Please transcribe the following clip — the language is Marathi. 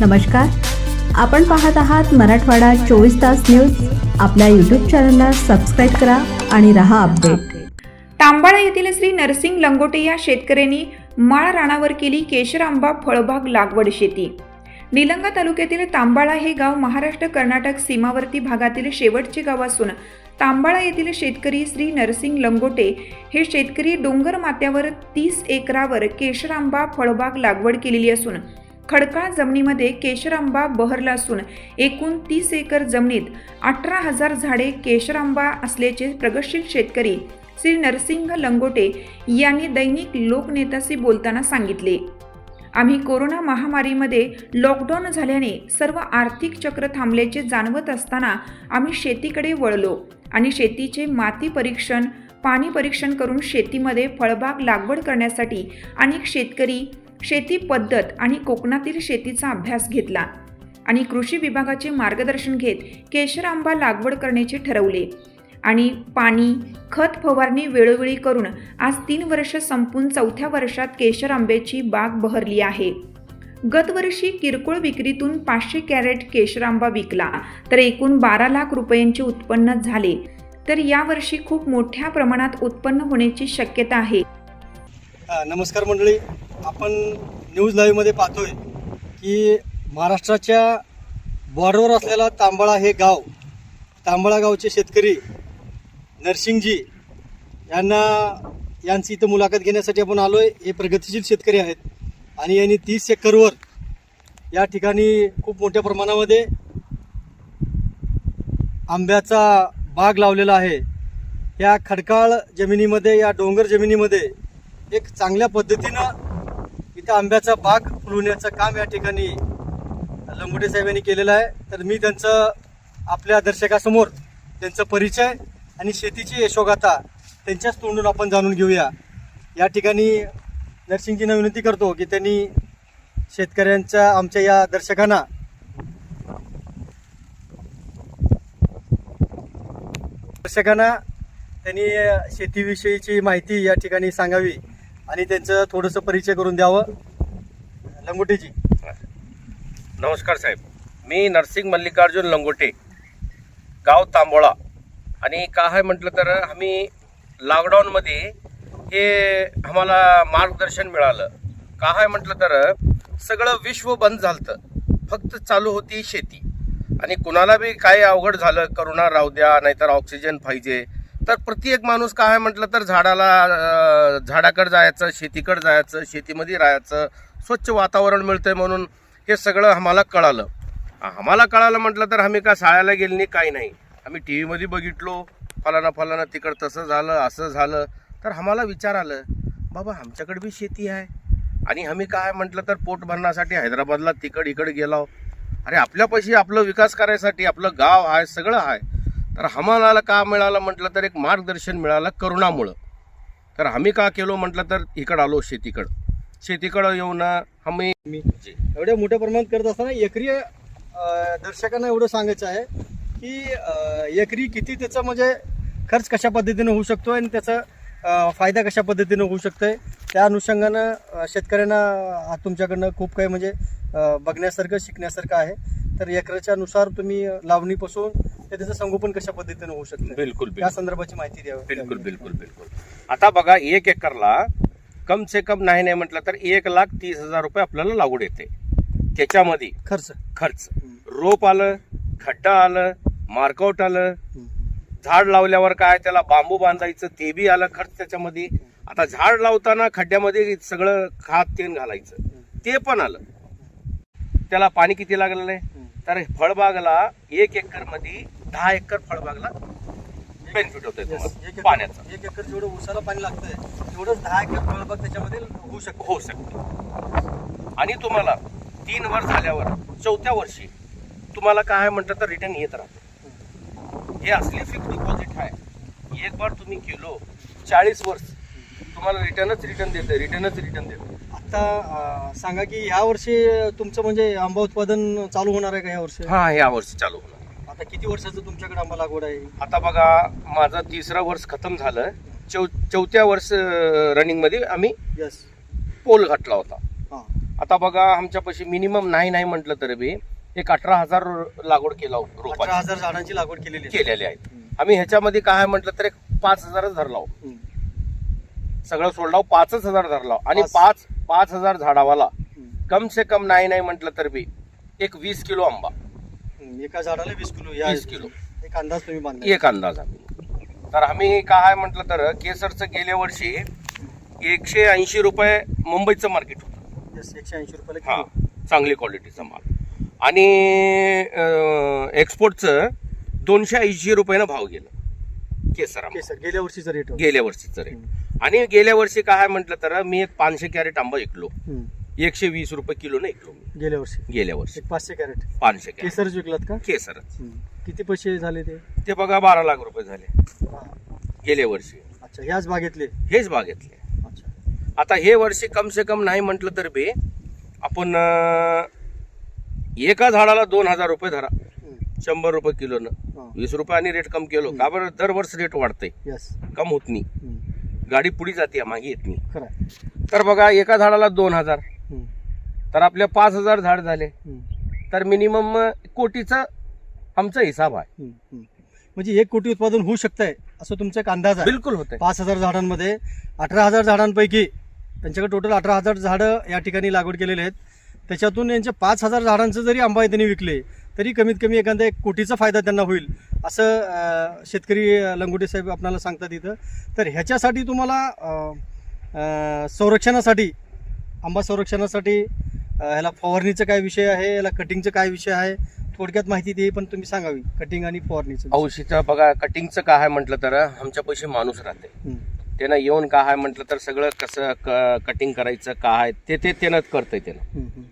नमस्कार. आपण पाहत आहात मराठवाडा चोवीस तास न्यूज. आपल्या यूट्यूब चॅनलला सबस्क्राईब करा आणि रहा अपडेट तांबाळा येथील श्री नरसिंग लंगोटे या शेतकऱ्यांनी माळ राणावर केली केशरांबा फळबाग लागवड शेती. निलंगा तालुक्यातील तांबाळा हे गाव महाराष्ट्र कर्नाटक सीमावर्ती भागातील शेवटचे गाव असून तांबाळा येथील शेतकरी श्री नरसिंग लंगोटे हे शेतकरी डोंगर माथ्यावर तीस एकरावर केशरांबा फळबाग लागवड केलेली असून खडकाळ जमिनीमध्ये केशरांबा बहरला असून एकूण तीस एकर जमिनीत अठरा हजार झाडे केशरांबा असल्याचे प्रगतशील शेतकरी श्री नरसिंह लंगोटे यांनी दैनिक लोकनेताशी बोलताना सांगितले. आम्ही कोरोना महामारीमध्ये लॉकडाऊन झाल्याने सर्व आर्थिक चक्र थांबल्याचे जाणवत असताना आम्ही शेतीकडे वळलो आणि शेतीचे माती परीक्षण पाणी परीक्षण करून शेतीमध्ये फळबाग लागवड करण्यासाठी अनेक शेतकरी शेती पद्धत आणि कोकणातील शेतीचा अभ्यास घेतला आणि कृषी विभागाचे मार्गदर्शन घेत केशर आंबा लागवड करण्याचे ठरवले. आणि पाणी खत फवारणी वेळोवेळी करून आज तीन वर्ष संपून चौथ्या वर्षात केशर आंब्याची बाग बहरली आहे. गतवर्षी किरकोळ विक्रीतून पाचशे कॅरेट केशर आंबा विकला तर एकूण बारा लाख रुपयांचे उत्पन्न झाले. तर यावर्षी खूप मोठ्या प्रमाणात उत्पन्न होण्याची शक्यता आहे. नमस्कार मंडळी. आपण न्यूज लाईव्हमध्ये पाहतोय की महाराष्ट्राच्या बॉर्डरवर असलेला तांबळा हे गाव तांबळा गावचे शेतकरी नरसिंगजी यांना यांची इथं मुलाखत घेण्यासाठी आपण आलो आहे हे प्रगतिशील शेतकरी आहेत आणि यांनी तीस एकरवर या ठिकाणी खूप मोठ्या प्रमाणामध्ये आंब्याचा बाग लावलेला आहे. या खडकाळ जमिनीमध्ये या डोंगर जमिनीमध्ये एक चांगल्या पद्धतीनं इथं आंब्याचा बाग फुलवण्याचं काम या ठिकाणी लंगुटे साहेब यांनी केलेलं आहे. तर मी त्यांचं आपल्या दर्शकासमोर त्यांचा परिचय आणि शेतीची यशोगाथा त्यांच्याच तोंडून आपण जाणून घेऊया. या ठिकाणी नरसिंगजींना विनंती करतो की त्यांनी शेतकऱ्यांच्या आमच्या या दर्शकांना दर्शकांना त्यांनी शेतीविषयीची माहिती या ठिकाणी सांगावी. आणि त्यांचं थोडंसं परिचय करून द्यावं. लंगोटेजी नमस्कार साहेब. मी नरसिंग मल्लिकार्जुन लंगोटे गाव तांबोळा. आणि का आहे म्हटलं तर आम्ही लॉकडाऊनमध्ये हे आम्हाला मार्गदर्शन मिळालं. का आहे म्हटलं तर सगळं विश्व बंद झालं फक्त चालू होती शेती. आणि कुणाला बी काय अवघड झालं करोना राहू द्या नाहीतर ऑक्सिजन पाहिजे तर प्रत्येक माणूस काय आहे म्हटलं तर झाडाला झाडाकडं झाडाकडे जायचं शेतीकडे जायचं शेतीमध्ये राहायचं स्वच्छ वातावरण मिळतंय म्हणून हे सगळं आम्हाला कळालं. आम्हाला कळालं म्हटलं तर आम्ही का शाळेला गेलो नाही काही नाही. आम्ही टी व्हीमध्ये बघितलो फलाना फलाना तिकडं तसं झालं असं झालं. तर आम्हाला विचार आलं बाबा आमच्याकडे बी शेती आहे. आणि आम्ही काय म्हटलं तर पोट भरण्यासाठी हैदराबादला तिकड इकडे गेलो. अरे आपल्यापाशी आपलं विकास करायसाठी आपलं गाव आहे सगळं आहे. तर आम्हाला का मिळालं म्हटलं तर एक मार्गदर्शन मिळालं करुणामुळं. तर आम्ही का केलो म्हटलं तर इकडं आलो शेतीकडं. शेतीकडं येऊन आम्ही मी एवढ्या मोठ्या प्रमाणात करत असताना एकरी दर्शकांना एवढं सांगायचं आहे की एकरी किती त्याचा म्हणजे खर्च कशा पद्धतीनं होऊ शकतो आणि त्याचा फायदा कशा पद्धतीनं होऊ शकतोय? त्या अनुषंगानं शेतकऱ्यांना तुमच्याकडनं खूप काही म्हणजे बघण्यासारखं शिकण्यासारखं आहे. तर एकराच्या नुसार तुम्ही लावणीपासून ते त्याचं संगोपन कशा पद्धतीनं होऊ शकतं बिलकुल त्या संदर्भाची माहिती द्यावी. बिलकुल बिलकुल बिलकुल. आता बघा एक एकरला कम से कम नाही नाही म्हटलं तर एक लाख तीस हजार रुपये आपल्याला लागवड येते. त्याच्यामध्ये खर्च. खर्च. रोप आलं खड्डा आलं मार्कआउट आलं झाड लावल्यावर काय त्याला बांबू बांधायचं ते बी आलं खर्च त्याच्यामध्ये. आता झाड लावताना खड्ड्यामध्ये सगळं खात तेन घालायचं. ते पण आलं. त्याला पाणी किती लागलेलं आहे? तर फळबागला एक एकरमध्ये दहा एकर फळबागला बेनिफिट होतोय पाण्याचा. एक एकर जेवढं उसाला पाणी लागतंय तेवढंच दहा एकर फळबाग त्याच्यामध्ये होऊ शकतो. होऊ शकते. आणि तुम्हाला तीन वर्ष झाल्यावर चौथ्या वर्षी तुम्हाला काय म्हटलं तर रिटर्न येत राहते. हे असली फिक्स डिपॉझिट आहे. एक बार तुम्ही केलो चाळीस वर्ष तुम्हाला रिटर्नच रिटर्न देते रिटर्नच रिटर्न देते आता सांगा की या वर्षी तुमचं म्हणजे आंबा उत्पादन चालू होणार आहे का या वर्षी? हा या वर्षी चालू होणार. आता किती वर्षाचं तुमच्याकडे आंबा लागवड आहे? आता बघा माझं तिसरं वर्ष खतम झालं. चौ चौथ्या वर्ष रनिंगमध्ये आम्ही यस पोल घातला होता. हां. आता बघा आमच्यापाशी मिनिमम नाही नाही म्हटलं तरी बी एक अठरा हजार लागवड केला अठरा रोपाची. हजार झाडांची लागवड केलेली आहे. केलेले आहेत आम्ही ह्याच्यामध्ये काय म्हटलं तर एक पाच हजारच धरलाव हम्म. सगळं सोडलाव पाचच हजार धरलाव आणि पाच. पाच हजार झाडावाला हम्म. कम से कम नाही नाही म्हटलं तर बी एक वीस किलो आंबा. एका झाडाला वीस किलो या 20 किलो. एक अंदाज तुम्ही बांधला. एक अंदाज आम्ही. तर आम्ही काय म्हटलं तर केसरचं गेल्या वर्षी एकशे ऐंशी रुपये मुंबईचं मार्केट होतं. एकशे ऐंशी रुपयाला हा चांगली क्वालिटीचा माल. आणि एक्सपोर्टचं दोनशे ऐंशी रुपयानं भाव गेलं. केसर. केसर गेल्या वर्षीचा रेट. गेल्या वर्षीचं रेट आणि गेल्या वर्षी काय म्हटलं तर मी एक पाचशे कॅरेट आंबा विकलो. एकशे वीस रुपये किलोने विकलो मी गेल्या वर्षी. गेल्या वर्षी. एक पाचशे कॅरेट. पाचशे कॅरेट. केसरच विकलात का? केसरच. हम्म. किती पैसे झाले ते? ते बघा बारा लाख रुपये झाले. गेल्या वर्षी. अच्छा ह्याच बागेतले? हेच बागेतले. अच्छा. आता हे वर्षी कम से कम नाही म्हटलं तर बी आपण अं, एका झाडाला दोन हजार रुपये धरा. शंभर रुपये किलोनं. हा. वीस रुपयाने रेट कम केलो. का बरं? दरवर्षी रेट वाढते यस कम होत नाही. गाडी पुढे जाते मागे येत नाही. खरं आहे. तर बघा एका झाडाला दोन हजार. तर आपल्या पाच हजार झाड झाले. तर मिनिमम कोटीचा आमचा हिसाब आहे. म्हणजे एक कोटी उत्पादन होऊ शकतंय असं तुमचा एक अंदाज आहे. बिलकुल होते पाच हजार झाडांमध्ये अठरा हजार झाडांपैकी त्यांच्याकडे टोटल अठरा हजार झाडं या ठिकाणी लागवड केलेले आहेत. त्याच्यातून यांचे पाच हजार झाडांचं जरी आंबा त्यांनी विकले तरी कमीत कमी एखादा एक कोटीचा फायदा त्यांना होईल असं शेतकरी लंगोटे साहेब आपल्याला सांगतात इथं. तर ह्याच्यासाठी तुम्हाला संरक्षणासाठी आंबा संरक्षणासाठी ह्याला फवारणीचं काय विषय आहे? याला कटिंगचं काय विषय आहे? थोडक्यात माहिती दे पण तुम्ही सांगावी. कटिंग आणि फवारणीचं औषधं बघा कटिंगचं काय आहे म्हटलं तर आमच्या पैसे माणूस राहते. त्यानं येऊन काय आहे म्हटलं तर सगळं कसं कटिंग करायचं काय ते ते त्यानं करतंय त्यानं.